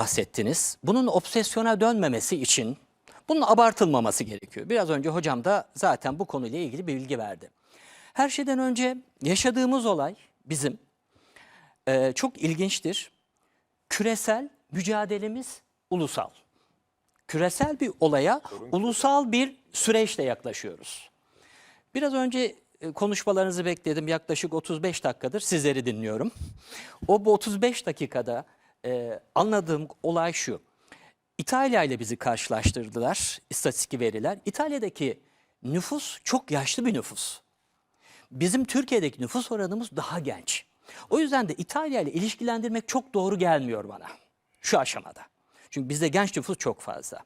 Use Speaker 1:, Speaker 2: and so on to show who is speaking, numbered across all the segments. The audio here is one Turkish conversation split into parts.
Speaker 1: bahsettiniz. Bunun obsesyona dönmemesi için bunun abartılmaması gerekiyor. Biraz önce hocam da zaten bu konuyla ilgili bir bilgi verdi. Her şeyden önce yaşadığımız olay bizim e, çok ilginçtir. Küresel mücadelemiz ulusal. Küresel bir olaya ulusal bir süreçle yaklaşıyoruz. Biraz önce e, konuşmalarınızı bekledim. Yaklaşık 35 dakikadır sizleri dinliyorum. O bu 35 dakikada e, anladığım olay şu. İtalya ile bizi karşılaştırdılar istatistik veriler. İtalya'daki nüfus çok yaşlı bir nüfus. Bizim Türkiye'deki nüfus oranımız daha genç. O yüzden de İtalya ile ilişkilendirmek çok doğru gelmiyor bana şu aşamada. Çünkü bizde genç nüfus çok fazla.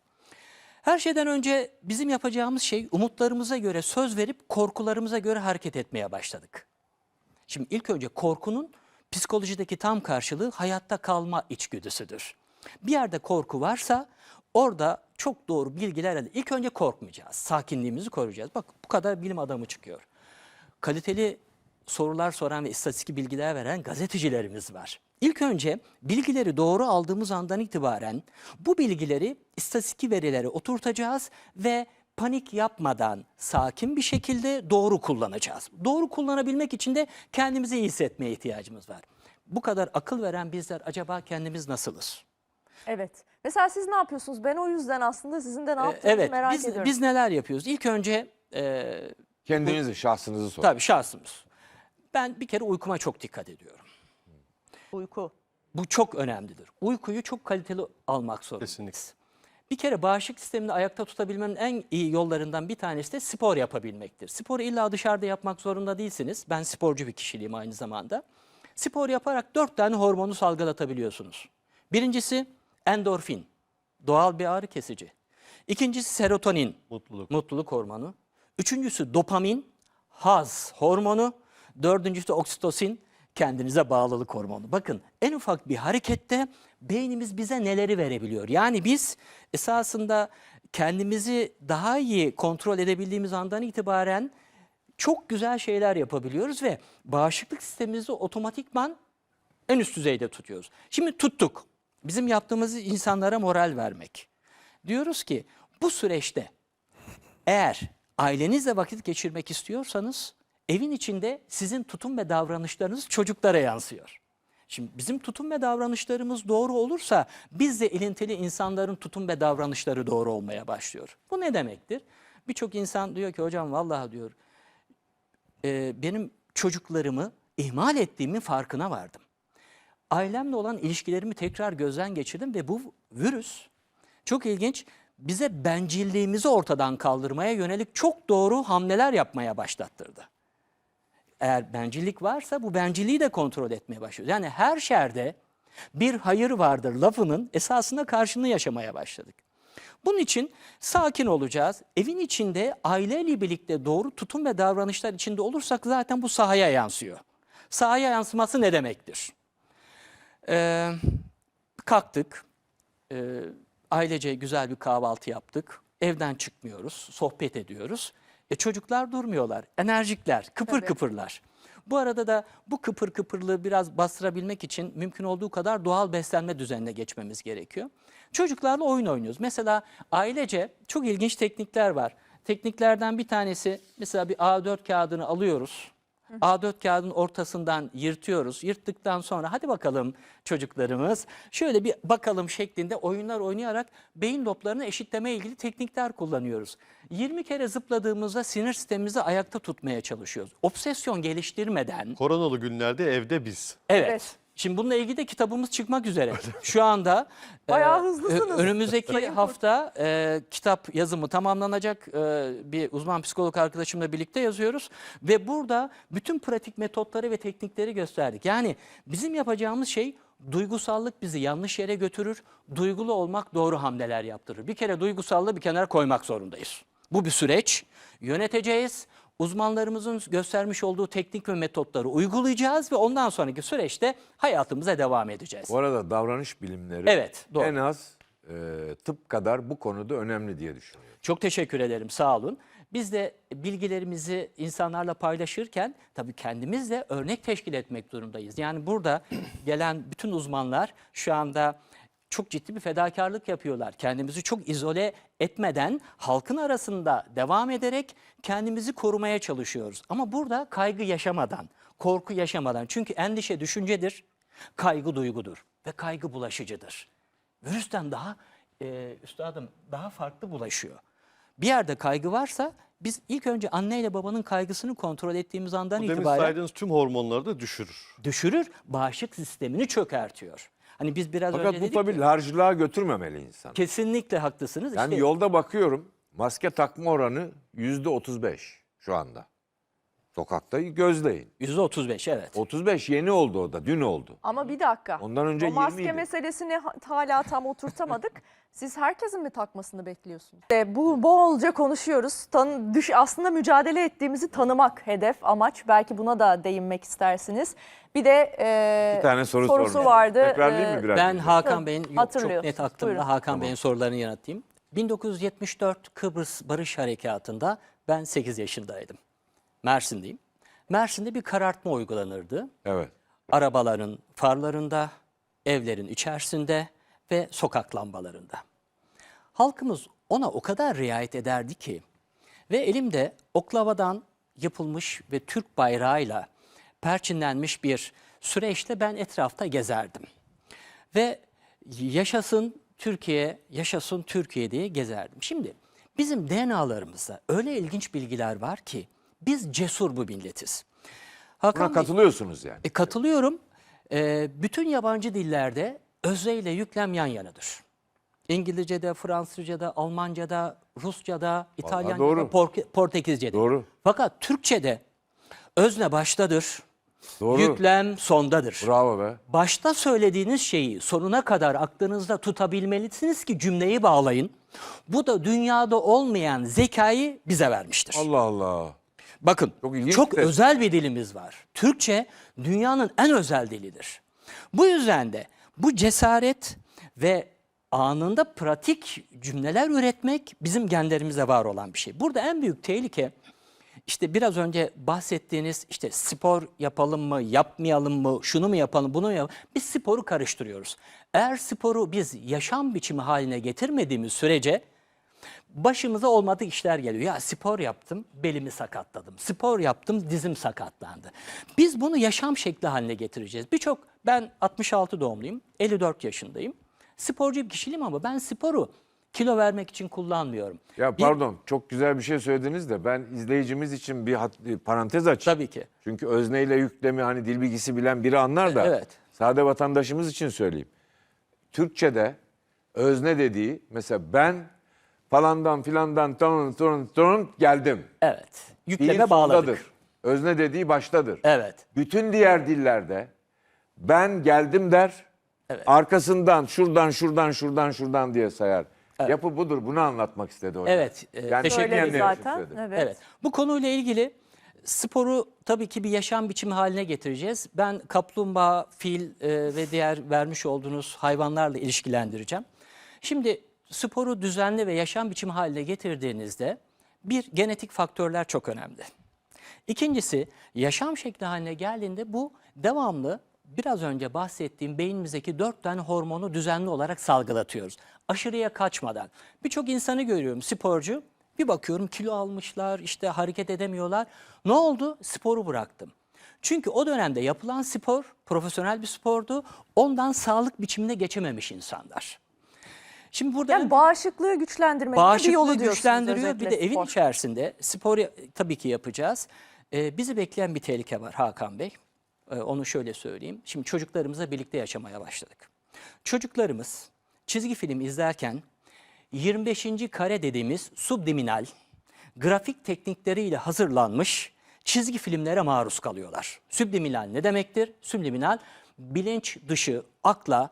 Speaker 1: Her şeyden önce bizim yapacağımız şey umutlarımıza göre söz verip korkularımıza göre hareket etmeye başladık. Şimdi ilk önce korkunun psikolojideki tam karşılığı hayatta kalma içgüdüsüdür. Bir yerde korku varsa orada çok doğru bilgiler elde. İlk önce korkmayacağız. Sakinliğimizi koruyacağız. Bak bu kadar bilim adamı çıkıyor. Kaliteli sorular soran ve istatistik bilgiler veren gazetecilerimiz var. İlk önce bilgileri doğru aldığımız andan itibaren bu bilgileri istatistik verilere oturtacağız ve panik yapmadan sakin bir şekilde doğru kullanacağız. Doğru kullanabilmek için de kendimizi iyi hissetmeye ihtiyacımız var. Bu kadar akıl veren bizler acaba kendimiz nasılız?
Speaker 2: Evet. Mesela siz ne yapıyorsunuz? Ben o yüzden aslında sizin de ne
Speaker 1: Ee,
Speaker 2: yaptığınızı
Speaker 1: evet,
Speaker 2: merak
Speaker 1: biz,
Speaker 2: ediyorum.
Speaker 1: biz neler yapıyoruz? İlk önce e,
Speaker 3: Kendinizi, şahsınızı sorun.
Speaker 1: tabii şahsımız. Ben bir kere uykuma çok dikkat ediyorum.
Speaker 2: Uyku.
Speaker 1: Bu çok önemlidir. Uykuyu çok kaliteli almak zorundayız.
Speaker 4: Kesinlikle.
Speaker 1: Bir kere bağışıklık sistemini ayakta tutabilmenin en iyi yollarından bir tanesi de spor yapabilmektir. Sporu illa dışarıda yapmak zorunda değilsiniz. Ben sporcu bir kişiliğim aynı zamanda. Spor yaparak dört tane hormonu salgılatabiliyorsunuz. Birincisi endorfin, doğal bir ağrı kesici. İkincisi serotonin,
Speaker 4: Mutluluk.
Speaker 1: mutluluk hormonu. Üçüncüsü dopamin, haz hormonu. Dördüncüsü oksitosin, kendinize bağlılık hormonu. Bakın en ufak bir harekette beynimiz bize neleri verebiliyor. Yani biz esasında kendimizi daha iyi kontrol edebildiğimiz andan itibaren çok güzel şeyler yapabiliyoruz ve bağışıklık sistemimizi otomatikman en üst düzeyde tutuyoruz. Şimdi tuttuk. Bizim yaptığımız insanlara moral vermek. Diyoruz ki bu süreçte eğer ailenizle vakit geçirmek istiyorsanız evin içinde sizin tutum ve davranışlarınız çocuklara yansıyor. Şimdi bizim tutum ve davranışlarımız doğru olursa biz de ilintili insanların tutum ve davranışları doğru olmaya başlıyor. Bu ne demektir? Birçok insan diyor ki hocam vallahi diyor e, benim çocuklarımı ihmal ettiğimin farkına vardım. Ailemle olan ilişkilerimi tekrar gözden geçirdim ve bu virüs çok ilginç bize bencilliğimizi ortadan kaldırmaya yönelik çok doğru hamleler yapmaya başlattırdı. Eğer bencillik varsa bu bencilliği de kontrol etmeye başlıyoruz. Yani her şerde bir hayır vardır lafının esasında karşılığını yaşamaya başladık. Bunun için sakin olacağız. Evin içinde aileyle birlikte doğru tutum ve davranışlar içinde olursak zaten bu sahaya yansıyor. Sahaya yansıması ne demektir? Ee, kalktık, e, ailece güzel bir kahvaltı yaptık. Evden çıkmıyoruz, sohbet ediyoruz. E çocuklar durmuyorlar, enerjikler, kıpır
Speaker 2: Tabii.
Speaker 1: kıpırlar. Bu arada da bu kıpır kıpırlığı biraz bastırabilmek için mümkün olduğu kadar doğal beslenme düzenine geçmemiz gerekiyor. Çocuklarla oyun oynuyoruz. Mesela ailece çok ilginç teknikler var. Tekniklerden bir tanesi mesela bir A4 kağıdını alıyoruz. A4 kağıdın ortasından yırtıyoruz. Yırttıktan sonra hadi bakalım çocuklarımız şöyle bir bakalım şeklinde oyunlar oynayarak beyin loblarını eşitleme ilgili teknikler kullanıyoruz. 20 kere zıpladığımızda sinir sistemimizi ayakta tutmaya çalışıyoruz. Obsesyon geliştirmeden
Speaker 4: Koronalı günlerde evde biz.
Speaker 1: Evet.
Speaker 2: Evet.
Speaker 1: Şimdi bununla ilgili de kitabımız çıkmak üzere. Şu anda
Speaker 2: Bayağı
Speaker 1: e,
Speaker 2: hızlısınız.
Speaker 1: ö- önümüzdeki hafta e, kitap yazımı tamamlanacak. E, bir uzman psikolog arkadaşımla birlikte yazıyoruz ve burada bütün pratik metotları ve teknikleri gösterdik. Yani bizim yapacağımız şey duygusallık bizi yanlış yere götürür. Duygulu olmak doğru hamleler yaptırır. Bir kere duygusallığı bir kenara koymak zorundayız. Bu bir süreç. Yöneteceğiz. Uzmanlarımızın göstermiş olduğu teknik ve metotları uygulayacağız ve ondan sonraki süreçte hayatımıza devam edeceğiz.
Speaker 3: Bu arada davranış bilimleri
Speaker 1: Evet, doğru.
Speaker 3: en az e, tıp kadar bu konuda önemli diye düşünüyorum.
Speaker 1: Çok teşekkür ederim, sağ olun. Biz de bilgilerimizi insanlarla paylaşırken tabii kendimiz de örnek teşkil etmek durumdayız. Yani burada gelen bütün uzmanlar şu anda çok ciddi bir fedakarlık yapıyorlar. Kendimizi çok izole etmeden halkın arasında devam ederek kendimizi korumaya çalışıyoruz. Ama burada kaygı yaşamadan, korku yaşamadan. Çünkü endişe düşüncedir, kaygı duygudur ve kaygı bulaşıcıdır. Virüsten daha e, üstadım daha farklı bulaşıyor. Bir yerde kaygı varsa biz ilk önce anne ile babanın kaygısını kontrol ettiğimiz andan
Speaker 4: Bu demin
Speaker 1: itibaren
Speaker 4: saydığınız tüm hormonları da düşürür.
Speaker 1: düşürür, bağışıklık sistemini çökertiyor. Hani biz biraz
Speaker 3: Fakat
Speaker 1: önce
Speaker 3: bu
Speaker 1: dedik
Speaker 3: tabii
Speaker 1: ki,
Speaker 3: götürmemeli insan.
Speaker 1: kesinlikle haklısınız.
Speaker 3: Yani
Speaker 1: İşte
Speaker 3: yolda bakıyorum maske takma oranı yüzde 35 şu anda. Sokakta gözleyin.
Speaker 1: %35 evet.
Speaker 3: 35 yeni oldu o da dün oldu.
Speaker 2: Ama bir dakika.
Speaker 3: Ondan önce
Speaker 2: o maske
Speaker 3: 20 idi.
Speaker 2: meselesini ha- hala tam oturtamadık. Siz herkesin mi takmasını bekliyorsunuz? E, bu bolca konuşuyoruz. Tan düş aslında mücadele ettiğimizi tanımak hedef, amaç. Belki buna da değinmek istersiniz. Bir de e,
Speaker 3: Bir tane soru
Speaker 2: sorusu
Speaker 3: sormuş.
Speaker 2: vardı.
Speaker 3: Tekrarlayayım
Speaker 2: E,
Speaker 3: mı biraz?
Speaker 1: Ben? Hakan Bey'in yok, çok net aklımda
Speaker 2: Buyurun.
Speaker 1: Hakan Bey'in sorularını yanıtlayayım. 1974 Kıbrıs Barış Harekatı'nda ben 8 yaşındaydım. Mersin'deyim. Mersin'de bir karartma uygulanırdı.
Speaker 3: Evet.
Speaker 1: arabaların farlarında, evlerin içerisinde ve sokak lambalarında. Halkımız ona o kadar riayet ederdi ki ve elimde oklavadan yapılmış ve Türk bayrağıyla perçinlenmiş bir süreçte ben etrafta gezerdim. Ve yaşasın Türkiye, yaşasın Türkiye diye gezerdim. Şimdi bizim DNA'larımızda öyle ilginç bilgiler var ki biz cesur bu milletiz.
Speaker 3: Buna
Speaker 1: Hakan Bey-
Speaker 3: katılıyorsunuz yani.
Speaker 1: e, katılıyorum. E, bütün yabancı dillerde özne ile yüklem yan yanadır. İngilizce'de, Fransızca'da, Almanca'da, Rusça'da, İtalyanca'da,
Speaker 3: doğru.
Speaker 1: Porke- Portekizce'de.
Speaker 3: Doğru.
Speaker 1: Fakat Türkçe'de özne baştadır,
Speaker 3: Doğru.
Speaker 1: yüklem sondadır.
Speaker 3: Bravo be.
Speaker 1: Başta söylediğiniz şeyi sonuna kadar aklınızda tutabilmelisiniz ki cümleyi bağlayın. Bu da dünyada olmayan zekayı bize vermiştir.
Speaker 3: Allah Allah.
Speaker 1: Bakın
Speaker 3: Çok
Speaker 1: çok, özel bir dilimiz var. Türkçe dünyanın en özel dilidir. Bu yüzden de bu cesaret ve anında pratik cümleler üretmek bizim genlerimizde var olan bir şey. Burada en büyük tehlike işte biraz önce bahsettiğiniz işte spor yapalım mı, yapmayalım mı, şunu mu yapalım, bunu mu yapalım. Biz sporu karıştırıyoruz. Eğer sporu biz yaşam biçimi haline getirmediğimiz sürece başımıza olmadık işler geliyor. Ya spor yaptım, belimi sakatladım. Spor yaptım, dizim sakatlandı. Biz bunu yaşam şekli haline getireceğiz. Birçok, ben 66 doğumluyum, 54 yaşındayım. Sporcu bir kişiliğim ama ben sporu kilo vermek için kullanmıyorum.
Speaker 3: Ya
Speaker 1: Bir-
Speaker 3: pardon çok güzel bir şey söylediniz de ben izleyicimiz için bir hat- bir parantez açayım.
Speaker 1: Tabii ki.
Speaker 3: Çünkü özneyle yüklemi hani dil bilgisi bilen biri anlar da.
Speaker 1: Evet.
Speaker 3: Sade vatandaşımız için söyleyeyim. Türkçe'de özne dediği mesela ben falandan filandan tonun tonun tonun geldim.
Speaker 1: Evet, yükleme bağladık.
Speaker 3: sondadır. Özne dediği baştadır.
Speaker 1: Evet.
Speaker 3: Bütün diğer dillerde ben geldim der.
Speaker 1: Evet.
Speaker 3: Arkasından şuradan şuradan şuradan şuradan diye sayar. Yapı budur. Bunu anlatmak istedi hocam.
Speaker 1: Evet, e, teşekkür
Speaker 2: Söyledi
Speaker 3: dinleyenler için
Speaker 2: zaten. Evet.
Speaker 1: Evet. Bu konuyla ilgili sporu tabii ki bir yaşam biçimi haline getireceğiz. Ben kaplumbağa, fil e, ve diğer vermiş olduğunuz hayvanlarla ilişkilendireceğim. Şimdi sporu düzenli ve yaşam biçimi haline getirdiğinizde bir genetik faktörler çok önemli. İkincisi yaşam şekli haline geldiğinde bu devamlı biraz önce bahsettiğim beynimizdeki dört tane hormonu düzenli olarak salgılatıyoruz. Aşırıya kaçmadan. Birçok insanı görüyorum sporcu. Bir bakıyorum kilo almışlar, işte hareket edemiyorlar. Ne oldu? Sporu bıraktım. Çünkü o dönemde yapılan spor profesyonel bir spordu. Ondan sağlık biçimine geçememiş insanlar. Şimdi burada
Speaker 2: Yani bağışıklığı güçlendirmenin de bir
Speaker 1: Bağışıklığı
Speaker 2: yolu diyorsunuz.
Speaker 1: güçlendiriyor. Bir de evin
Speaker 2: spor.
Speaker 1: içerisinde spor tabii ki yapacağız. Ee, bizi bekleyen bir tehlike var Hakan Bey. Ee, onu şöyle söyleyeyim. Şimdi çocuklarımızla birlikte yaşamaya başladık. Çocuklarımız çizgi film izlerken 25. kare dediğimiz subliminal grafik teknikleriyle hazırlanmış çizgi filmlere maruz kalıyorlar. Subliminal ne demektir? Subliminal bilinç dışı akla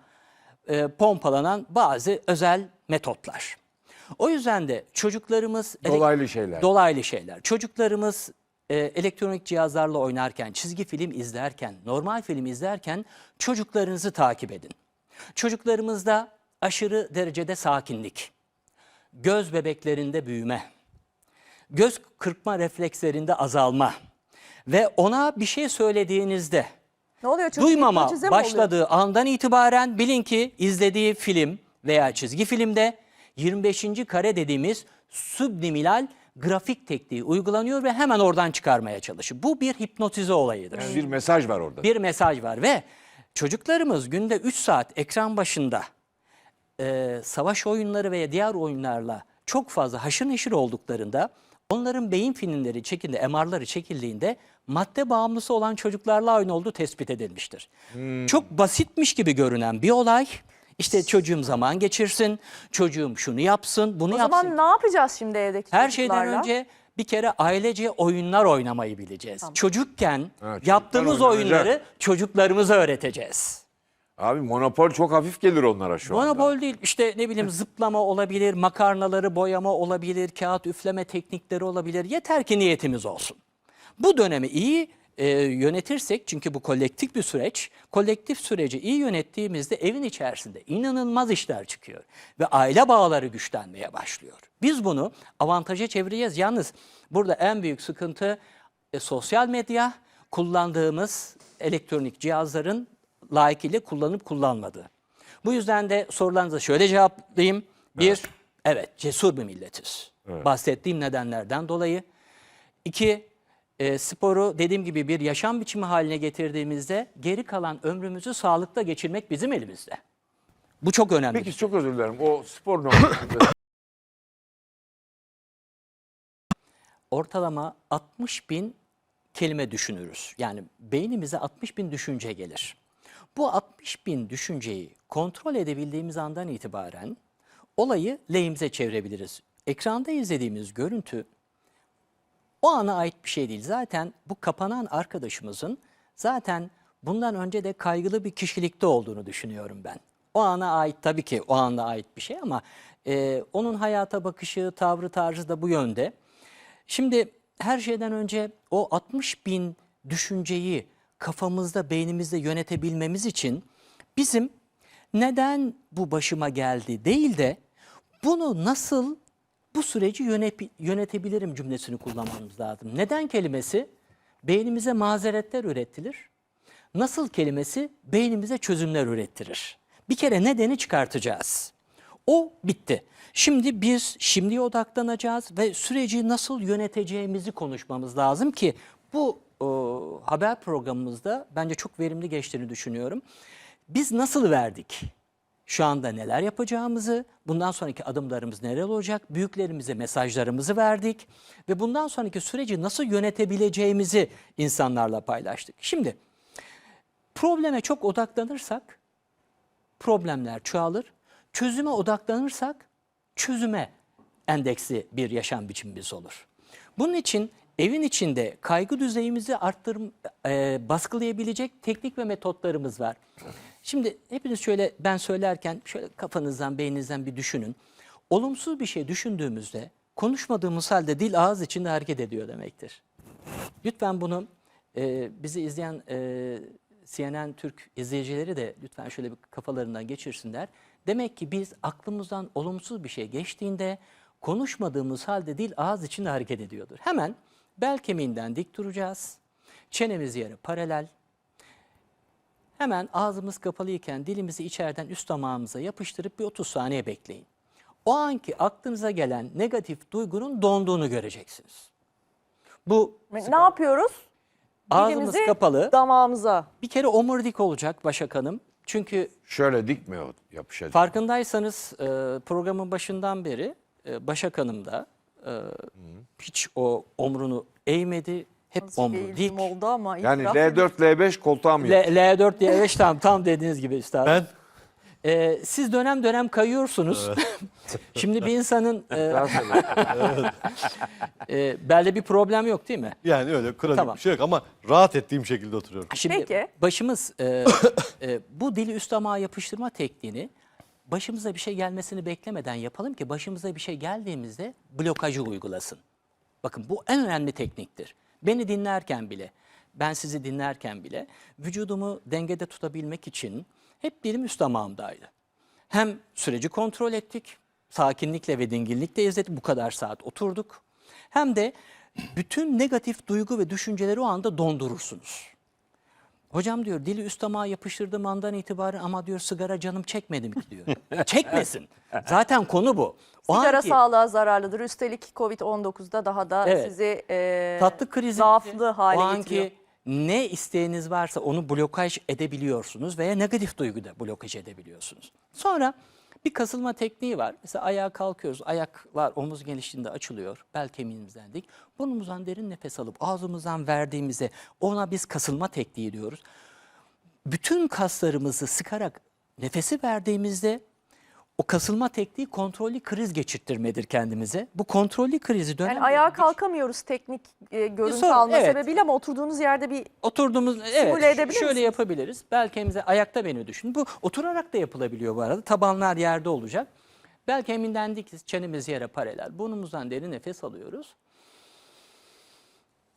Speaker 1: e, pompalanan bazı özel metotlar. O yüzden de çocuklarımız
Speaker 3: Dolaylı şeyler.
Speaker 1: Dolaylı şeyler. Çocuklarımız e, elektronik cihazlarla oynarken, çizgi film izlerken, normal film izlerken çocuklarınızı takip edin. Çocuklarımızda aşırı derecede sakinlik, göz bebeklerinde büyüme, göz kırpma reflekslerinde azalma ve ona bir şey söylediğinizde
Speaker 2: Ne oluyor? Çocuk
Speaker 1: Duymama başladığı andan itibaren bilin ki izlediği film veya çizgi filmde 25. kare dediğimiz subliminal grafik tekniği uygulanıyor ve hemen oradan çıkarmaya çalışıyor. Bu bir hipnotize olayıdır.
Speaker 3: Yani bir mesaj var orada.
Speaker 1: Bir mesaj var ve çocuklarımız günde 3 saat ekran başında e, savaş oyunları veya diğer oyunlarla çok fazla haşır neşir olduklarında onların beyin filmleri çekildi, MR'ları çekildiğinde madde bağımlısı olan çocuklarla aynı olduğu tespit edilmiştir. Çok basitmiş gibi görünen bir olay. İşte çocuğum zaman geçirsin, çocuğum şunu yapsın, bunu
Speaker 2: O
Speaker 1: yapsın.
Speaker 2: zaman ne yapacağız şimdi evdeki
Speaker 1: Her şeyden
Speaker 2: çocuklarla?
Speaker 1: önce bir kere ailece oyunlar oynamayı bileceğiz. Çocukken
Speaker 3: çocuklar
Speaker 1: yaptığımız
Speaker 3: oynanacak.
Speaker 1: oyunları çocuklarımıza öğreteceğiz.
Speaker 3: Abi monopol çok hafif gelir onlara şu anda.
Speaker 1: Monopol değil işte ne bileyim zıplama olabilir, makarnaları boyama olabilir, kağıt üfleme teknikleri olabilir. Yeter ki niyetimiz olsun. Bu dönemi iyi e, yönetirsek çünkü bu kolektif bir süreç. Kolektif süreci iyi yönettiğimizde evin içerisinde inanılmaz işler çıkıyor. Ve aile bağları güçlenmeye başlıyor. Biz bunu avantaja çevireceğiz. Yalnız burada en büyük sıkıntı e, sosyal medya kullandığımız elektronik cihazların layıkıyla kullanıp kullanmadığı. Bu yüzden de sorularınıza şöyle cevaplayayım. Bir, evet, cesur bir milletiz. Bahsettiğim nedenlerden dolayı. İki, e, sporu dediğim gibi bir yaşam biçimi haline getirdiğimizde geri kalan ömrümüzü sağlıkla geçirmek bizim elimizde. Bu çok önemli.
Speaker 3: Peki çok özür dilerim. O spor noktasında
Speaker 1: ortalama 60 bin kelime düşünürüz. Yani beynimize 60 bin düşünce gelir. Bu 60 bin düşünceyi kontrol edebildiğimiz andan itibaren olayı lehimize çevirebiliriz. Ekranda izlediğimiz görüntü o ana ait bir şey değil. Zaten bu kapanan arkadaşımızın zaten bundan önce de kaygılı bir kişilikte olduğunu düşünüyorum ben. O ana ait tabii ki o ana ait bir şey ama e, onun hayata bakışı, tavrı, tarzı da bu yönde. Şimdi her şeyden önce o 60 bin düşünceyi kafamızda, beynimizde yönetebilmemiz için bizim neden bu başıma geldi değil de bunu nasıl bu süreci yönet- yönetebilirim cümlesini kullanmamız lazım. Neden kelimesi beynimize mazeretler ürettirir. Nasıl kelimesi beynimize çözümler ürettirir. Bir kere nedeni çıkartacağız. O bitti. Şimdi biz şimdiye odaklanacağız ve süreci nasıl yöneteceğimizi konuşmamız lazım ki bu e, haber programımızda bence çok verimli geçtiğini düşünüyorum. Biz nasıl verdik? Şu anda neler yapacağımızı, bundan sonraki adımlarımız neler olacak, büyüklerimize mesajlarımızı verdik ve bundan sonraki süreci nasıl yönetebileceğimizi insanlarla paylaştık. Şimdi probleme çok odaklanırsak problemler çoğalır. Çözüme odaklanırsak çözüme endeksli bir yaşam biçimimiz olur. Bunun için evin içinde kaygı düzeyimizi arttır, e, baskılayabilecek teknik ve metotlarımız var. Şimdi hepiniz şöyle ben söylerken şöyle kafanızdan beyninizden bir düşünün. Olumsuz bir şey düşündüğümüzde konuşmadığımız halde dil ağız içinde hareket ediyor demektir. Lütfen bunu e, bizi izleyen e, CNN Türk izleyicileri de lütfen şöyle bir kafalarından geçirsinler. Demek ki biz aklımızdan olumsuz bir şey geçtiğinde konuşmadığımız halde dil ağız içinde hareket ediyordur. Hemen bel kemiğinden dik duracağız. Çenemiz yere paralel. Hemen ağzımız kapalıyken dilimizi içeriden üst damağımıza yapıştırıp bir 30 saniye bekleyin. O anki aklınıza gelen negatif duygunun donduğunu göreceksiniz. Bu
Speaker 2: Ne yapıyoruz?
Speaker 1: ağzımız
Speaker 2: Dilimizi
Speaker 1: kapalı.
Speaker 2: Damağımıza.
Speaker 1: Bir kere omurilik olacak Başak Hanım. Çünkü
Speaker 3: şöyle dik mi o yapışacak?
Speaker 1: farkındaysanız e, programın başından beri e, Başak Hanım da e, hiç o omrunu eğmedi. Hep omru dik.
Speaker 2: oldu ama
Speaker 3: Yani
Speaker 2: itiraf edeyim.
Speaker 3: L4 L5 koltuğa mı
Speaker 1: L, L4 diye 5 tam tam dediğiniz gibi üstad.
Speaker 4: Ben
Speaker 1: E, siz dönem dönem kayıyorsunuz. Şimdi bir insanın e,
Speaker 3: Daha
Speaker 1: e, belde bir problem yok değil mi?
Speaker 4: yani öyle kronik
Speaker 1: Tamam.
Speaker 4: bir şey yok ama rahat ettiğim şekilde oturuyorum.
Speaker 1: Şimdi
Speaker 2: Peki.
Speaker 1: başımız e, e, bu dili üst damağa yapıştırma tekniğini başımıza bir şey gelmesini beklemeden yapalım ki başımıza bir şey geldiğimizde blokajı uygulasın. Bakın bu en önemli tekniktir. Beni dinlerken bile, ben sizi dinlerken bile vücudumu dengede tutabilmek için hep dilim üst damağımdaydı. Hem süreci kontrol ettik, sakinlikle ve dinginlikle izledik, bu kadar saat oturduk. Hem de bütün negatif duygu ve düşünceleri o anda dondurursunuz. Hocam diyor dili üst damağa yapıştırdığım andan itibaren ama diyor sigara canım çekmedi mi diyor. Çekmesin. Zaten konu bu. O
Speaker 2: Sigara
Speaker 1: anki
Speaker 2: sağlığa zararlıdır. Üstelik Covid-19'da daha da
Speaker 1: Evet.
Speaker 2: sizi e,
Speaker 1: tatlı krizi
Speaker 2: zaaflı hale
Speaker 1: o
Speaker 2: getiriyor.
Speaker 1: anki ne isteğiniz varsa onu blokaj edebiliyorsunuz veya negatif duyguda blokaj edebiliyorsunuz. Sonra bir kasılma tekniği var. Mesela ayağa kalkıyoruz. Ayaklar omuz genişliğinde açılıyor. Bel kemiğimizden dik. Burnumuzdan derin nefes alıp ağzımızdan verdiğimizde ona biz kasılma tekniği diyoruz. Bütün kaslarımızı sıkarak nefesi verdiğimizde o kasılma tekniği kontrollü kriz geçirttirmedir kendimize. Bu kontrollü krizi dönem
Speaker 2: Yani ayağa kalkamıyoruz teknik e, görüntü
Speaker 1: sorun,
Speaker 2: alma
Speaker 1: evet.
Speaker 2: sebebiyle ama oturduğunuz yerde bir
Speaker 1: Oturduğumuz
Speaker 2: Simüle
Speaker 1: evet
Speaker 2: edebilir
Speaker 1: şöyle
Speaker 2: misiniz?
Speaker 1: yapabiliriz. Bel kemiğimize ayakta beni düşün. Bu oturarak da yapılabiliyor bu arada. Tabanlar yerde olacak. Bel kemiğinden dik çenemiz yere paralel. Burnumuzdan derin nefes alıyoruz.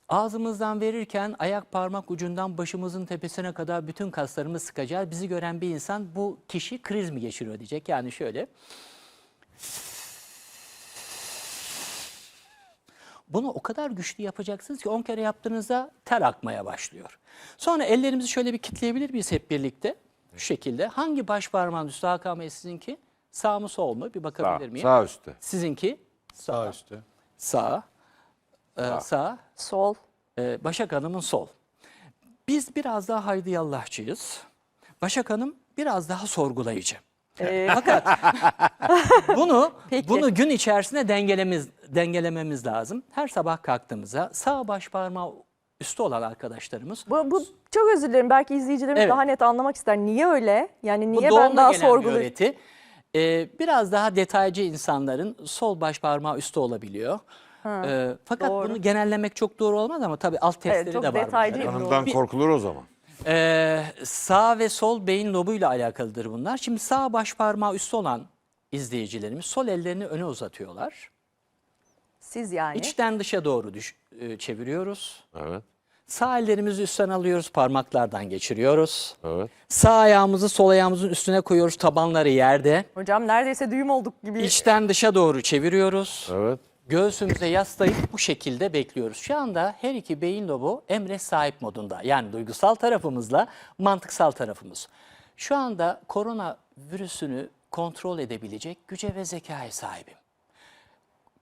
Speaker 1: Ağzımızdan verirken ayak parmak ucundan başımızın tepesine kadar bütün kaslarımız sıkacağız. Bizi gören bir insan bu kişi kriz mi geçiriyor diyecek. Yani şöyle. Bunu o kadar güçlü yapacaksınız ki 10 kere yaptığınızda ter akmaya başlıyor. Sonra ellerimizi şöyle bir kitleyebilir miyiz hep birlikte? Şu şekilde. Hangi baş parmağın üstü Hakan Bey sizinki? Sağ mı sol mu? Bir
Speaker 3: Sağ,
Speaker 1: bakabilir miyim?
Speaker 3: sağ üstte.
Speaker 1: Sizinki?
Speaker 4: Sağ üstte.
Speaker 1: Sağ. Ee, sağ.
Speaker 2: sol.
Speaker 1: Ee, Başak Hanım'ın sol. Biz biraz daha haydi yallahçıyız. Başak Hanım biraz daha sorgulayıcı.
Speaker 2: E,
Speaker 1: Fakat bunu
Speaker 2: Peki.
Speaker 1: bunu gün içerisinde dengelemiz dengelememiz lazım. Her sabah kalktığımızda sağ baş parmağı üstü olan arkadaşlarımız
Speaker 2: bu, bu çok özür dilerim. Belki izleyicilerimiz
Speaker 1: Evet.
Speaker 2: daha net anlamak ister. Niye öyle? Yani
Speaker 1: bu
Speaker 2: niye ben
Speaker 1: doğumla
Speaker 2: daha
Speaker 1: gelen bir öğreti. Ee, biraz daha detaycı insanların sol baş parmağı üstü olabiliyor. Ee, fakat
Speaker 2: doğru.
Speaker 1: bunu genellemek çok doğru olmaz ama tabii alt testleri
Speaker 2: Evet, çok
Speaker 1: de var.
Speaker 2: detaycı.
Speaker 1: bunların.
Speaker 3: Hanımdan korkulur o zaman.
Speaker 1: Ee, sağ ve sol beyin lobuyla alakalıdır bunlar. Şimdi sağ baş parmağı üstü olan izleyicilerimiz sol ellerini öne uzatıyorlar.
Speaker 2: Siz yani.
Speaker 1: İçten dışa doğru düş, e, çeviriyoruz.
Speaker 3: Evet.
Speaker 1: Sağ ellerimizi üstten alıyoruz, parmaklardan geçiriyoruz.
Speaker 3: Evet.
Speaker 1: Sağ ayağımızı sol ayağımızın üstüne koyuyoruz, tabanları yerde.
Speaker 2: Hocam neredeyse düğüm olduk gibi.
Speaker 1: İçten dışa doğru çeviriyoruz.
Speaker 3: Evet.
Speaker 1: Göğsümüze yaslayıp bu şekilde bekliyoruz. Şu anda her iki beyin lobu emre sahip modunda. Yani duygusal tarafımızla mantıksal tarafımız. Şu anda korona virüsünü kontrol edebilecek güce ve zekaya sahibim.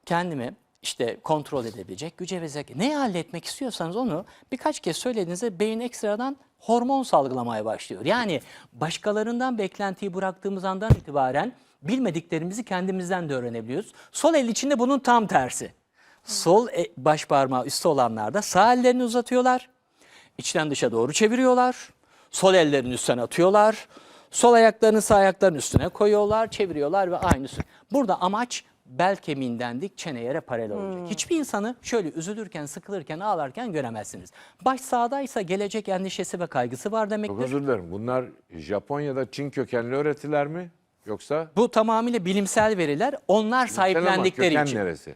Speaker 1: Kendimi işte kontrol edebilecek güce ve zeka. Neyi halletmek istiyorsanız onu birkaç kez söylediğinizde beyin ekstradan hormon salgılamaya başlıyor. Yani başkalarından beklentiyi bıraktığımız andan itibaren bilmediklerimizi kendimizden de öğrenebiliyoruz. Sol el içinde bunun tam tersi. Sol e- baş parmağı üstü olanlar da sağ ellerini uzatıyorlar. İçten dışa doğru çeviriyorlar. Sol ellerini üstten atıyorlar. Sol ayaklarını sağ ayaklarının üstüne koyuyorlar, çeviriyorlar ve aynısı. Burada amaç bel kemiğinden dik çene yere paralel olacak. Hiçbir insanı şöyle üzülürken, sıkılırken, ağlarken göremezsiniz. Baş sağdaysa gelecek endişesi ve kaygısı var
Speaker 3: Çok
Speaker 1: demektir.
Speaker 3: özür dilerim. Bunlar Japonya'da Çin kökenli öğretiler mi? Yoksa
Speaker 1: Bu tamamıyla bilimsel veriler. Onlar sahiplendikleri
Speaker 3: köken
Speaker 1: için.
Speaker 3: neresi?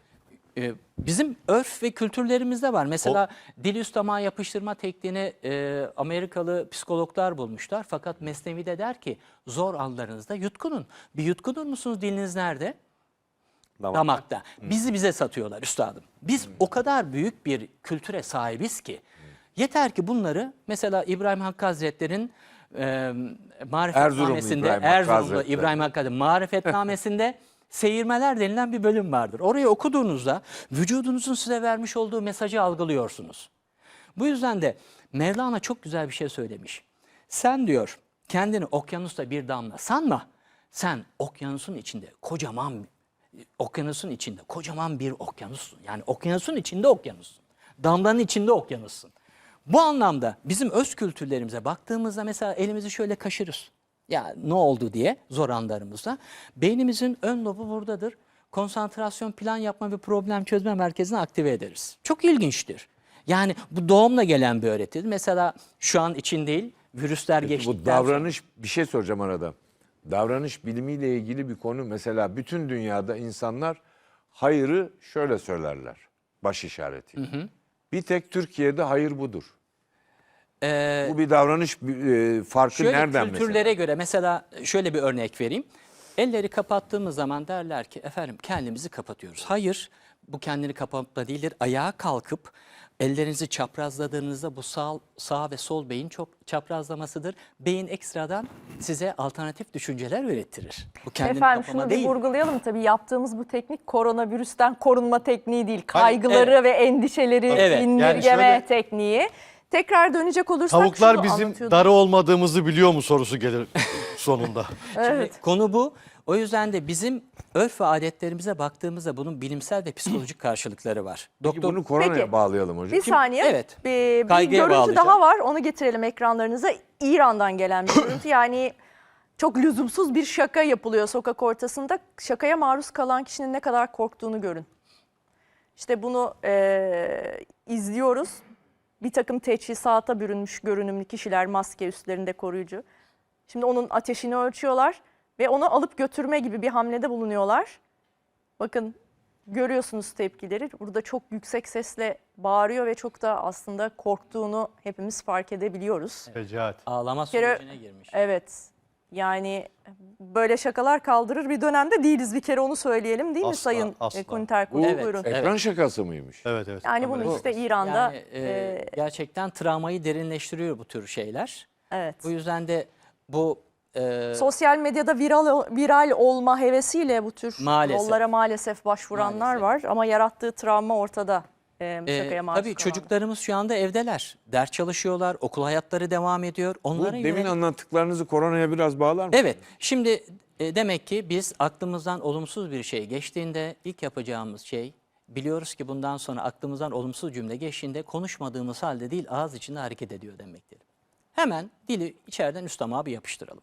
Speaker 1: Ee, bizim örf ve kültürlerimizde var. Mesela dil üst damağa yapıştırma tekniğini e, Amerikalı psikologlar bulmuşlar. Fakat Mesnevi de der ki zor anlarınızda yutkunun. Bir yutkunur musunuz diliniz nerede? Damakta. Bizi bize satıyorlar üstadım. Biz o kadar büyük bir kültüre sahibiz ki. Yeter ki bunları mesela İbrahim Hakkı Hazretleri'nin e, marifetnamesinde Erzurumlu
Speaker 3: Hazretleri.
Speaker 1: İbrahim Hakkı marifetnamesinde seyirmeler denilen bir bölüm vardır. Orayı okuduğunuzda vücudunuzun size vermiş olduğu mesajı algılıyorsunuz. Bu yüzden de Mevlana çok güzel bir şey söylemiş. Sen diyor kendini okyanusta bir damla sanma. Sen okyanusun içinde kocaman okyanusun içinde kocaman bir okyanussun. Yani okyanusun içinde okyanussun. Damlanın içinde okyanussun. Bu anlamda bizim öz kültürlerimize baktığımızda mesela elimizi şöyle kaşırız. Ya ne oldu diye zor anlarımızda. Beynimizin ön lobu buradadır. Konsantrasyon, plan yapma ve problem çözme merkezini aktive ederiz. Çok ilginçtir. Yani bu doğumla gelen bir öğretidir. Mesela şu an için değil, virüsler geçtikten
Speaker 3: Bu davranış bir şey soracağım arada. Davranış bilimiyle ilgili bir konu. Mesela bütün dünyada insanlar hayırı şöyle söylerler. Baş işareti. Bir tek Türkiye'de hayır budur.
Speaker 1: Ee,
Speaker 3: Bu bir davranış e, farkı
Speaker 1: Şöyle
Speaker 3: nereden
Speaker 1: kültürlere
Speaker 3: mesela?
Speaker 1: göre mesela şöyle bir örnek vereyim. Elleri kapattığımız zaman derler ki efendim kendimizi kapatıyoruz. Hayır bu kendini kapatma değildir. Ayağa kalkıp ellerinizi çaprazladığınızda bu sağ, sağ ve sol beyin çok çaprazlamasıdır. Beyin ekstradan size alternatif düşünceler ürettirir. Bu kendini
Speaker 2: Efendim
Speaker 1: kapama
Speaker 2: şunu
Speaker 1: değil.
Speaker 2: bir vurgulayalım. Tabii yaptığımız bu teknik koronavirüsten korunma tekniği değil. Kaygıları ve endişeleri
Speaker 1: Evet, yani
Speaker 2: indirgeme
Speaker 4: şöyle-
Speaker 2: tekniği. Tekrar dönecek olursak
Speaker 4: Tavuklar
Speaker 2: şunu
Speaker 4: bizim
Speaker 2: anlatıyordum.
Speaker 4: darı olmadığımızı biliyor mu sorusu gelir sonunda.
Speaker 1: Şimdi konu bu. O yüzden de bizim örf ve adetlerimize baktığımızda bunun bilimsel ve psikolojik karşılıkları var.
Speaker 3: Peki
Speaker 1: Doktor
Speaker 3: bunu koronaya
Speaker 2: Peki.
Speaker 3: bağlayalım hocam.
Speaker 2: Bir saniye.
Speaker 1: Evet.
Speaker 2: Bir, bir
Speaker 1: Kaygıya
Speaker 2: görüntü
Speaker 1: bağlayacağım.
Speaker 2: daha var. Onu getirelim ekranlarınıza. İran'dan gelen bir görüntü. Yani çok lüzumsuz bir şaka yapılıyor sokak ortasında. Şakaya maruz kalan kişinin ne kadar korktuğunu görün. İşte bunu eee, izliyoruz. Bir takım teçhizata bürünmüş görünümlü kişiler maske üstlerinde koruyucu. Şimdi onun ateşini ölçüyorlar ve onu alıp götürme gibi bir hamlede bulunuyorlar. Bakın görüyorsunuz tepkileri. Burada çok yüksek sesle bağırıyor ve çok da aslında korktuğunu hepimiz fark edebiliyoruz.
Speaker 4: Fecaat.
Speaker 1: ağlama sürecine girmiş.
Speaker 2: Evet. Yani böyle şakalar kaldırır bir dönemde değiliz. Bir kere onu söyleyelim değil mi
Speaker 4: Asla,
Speaker 2: Sayın
Speaker 4: asla.
Speaker 2: e, Kunter
Speaker 3: Bu
Speaker 2: Kurt?
Speaker 1: Evet,
Speaker 2: Buyurun.
Speaker 1: evet.
Speaker 3: ekran şakası mıymış?
Speaker 4: Evet evet.
Speaker 2: Yani bunu
Speaker 3: Bu-
Speaker 2: işte İran'da
Speaker 1: Yani e,
Speaker 2: e,
Speaker 1: gerçekten travmayı derinleştiriyor bu tür şeyler.
Speaker 2: evet.
Speaker 1: Bu yüzden de bu e,
Speaker 2: Sosyal medyada viral viral olma hevesiyle bu tür
Speaker 1: Maalesef.
Speaker 2: yollara maalesef başvuranlar
Speaker 1: Maalesef.
Speaker 2: var ama yarattığı travma ortada. E, şakaya maruz
Speaker 1: tabii
Speaker 2: kalanlar.
Speaker 1: çocuklarımız şu anda evdeler. Ders çalışıyorlar, okul hayatları devam ediyor.
Speaker 3: Bu demin
Speaker 1: yönelik-
Speaker 3: anlattıklarınızı koronaya biraz bağlar mısınız?
Speaker 1: Evet. Şimdi e, demek ki biz aklımızdan olumsuz bir şey geçtiğinde ilk yapacağımız şey biliyoruz ki bundan sonra aklımızdan olumsuz cümle geçtiğinde konuşmadığımız halde değil ağız içinde hareket ediyor demektir. Hemen dili içeriden üst damağa bir yapıştıralım.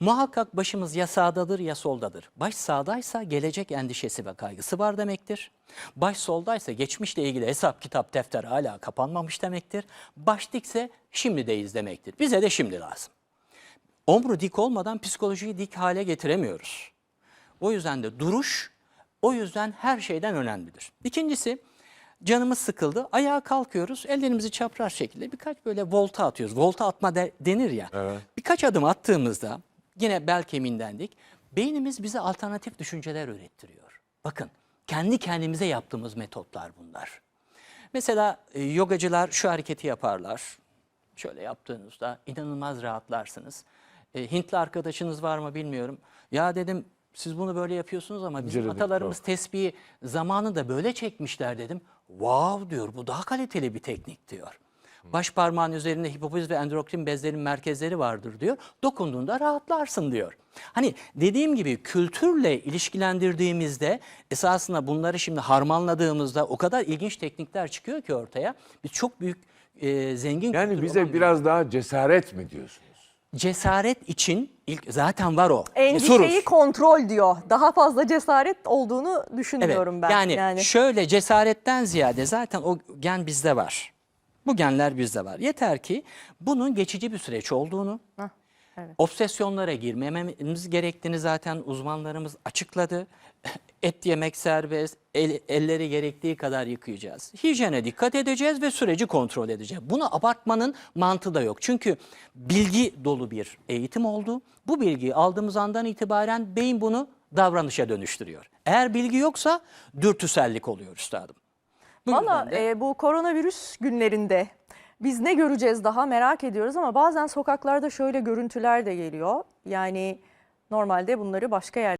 Speaker 1: Muhakkak başımız ya sağdadır ya soldadır. Baş sağdaysa gelecek endişesi ve kaygısı var demektir. Baş soldaysa geçmişle ilgili hesap, kitap, defter hala kapanmamış demektir. Baş dikse şimdideyiz demektir. Bize de şimdi lazım. Omru dik olmadan psikolojiyi dik hale getiremiyoruz. O yüzden de duruş o yüzden her şeyden önemlidir. İkincisi canımız sıkıldı. Ayağa kalkıyoruz. Ellerimizi çapraz şekilde birkaç böyle volta atıyoruz. Volta atma de- denir ya. Birkaç adım attığımızda yine bel kemiğindendik. Beynimiz bize alternatif düşünceler ürettiriyor. Bakın kendi kendimize yaptığımız metotlar bunlar. Mesela e, yogacılar şu hareketi yaparlar. Şöyle yaptığınızda inanılmaz rahatlarsınız. E, Hintli arkadaşınız var mı bilmiyorum. Ya dedim siz bunu böyle yapıyorsunuz ama bizim
Speaker 3: İnceledim,
Speaker 1: atalarımız
Speaker 3: çok.
Speaker 1: tesbihi zamanında böyle çekmişler dedim. Wow diyor bu daha kaliteli bir teknik diyor. Baş parmağın üzerinde hipofiz ve endokrin bezlerin merkezleri vardır diyor. Dokunduğunda rahatlarsın diyor. Hani dediğim gibi kültürle ilişkilendirdiğimizde esasında bunları şimdi harmanladığımızda o kadar ilginç teknikler çıkıyor ki ortaya. Biz çok büyük e, zengin
Speaker 3: Yani bize biraz daha cesaret mi diyorsunuz?
Speaker 1: cesaret için ilk zaten var o.
Speaker 2: Endişeyi
Speaker 1: Cesuruz.
Speaker 2: kontrol diyor. Daha fazla cesaret olduğunu
Speaker 1: Evet.
Speaker 2: düşünmüyorum ben.
Speaker 1: Yani, şöyle cesaretten ziyade zaten o gen bizde var. Bu genler bizde var. Yeter ki bunun geçici bir süreç olduğunu,
Speaker 2: evet.
Speaker 1: obsesyonlara girmememiz gerektiğini zaten uzmanlarımız açıkladı. Et yemek serbest, el- elleri gerektiği kadar yıkayacağız. Hijyene dikkat edeceğiz ve süreci kontrol edeceğiz. Bunu abartmanın mantığı da yok. Çünkü bilgi dolu bir eğitim oldu. Bu bilgiyi aldığımız andan itibaren beyin bunu davranışa dönüştürüyor. Eğer bilgi yoksa dürtüsellik oluyor üstadım.
Speaker 2: Valla e, bu koronavirüs günlerinde biz ne göreceğiz daha merak ediyoruz ama bazen sokaklarda şöyle görüntüler de geliyor. Yani normalde bunları başka yer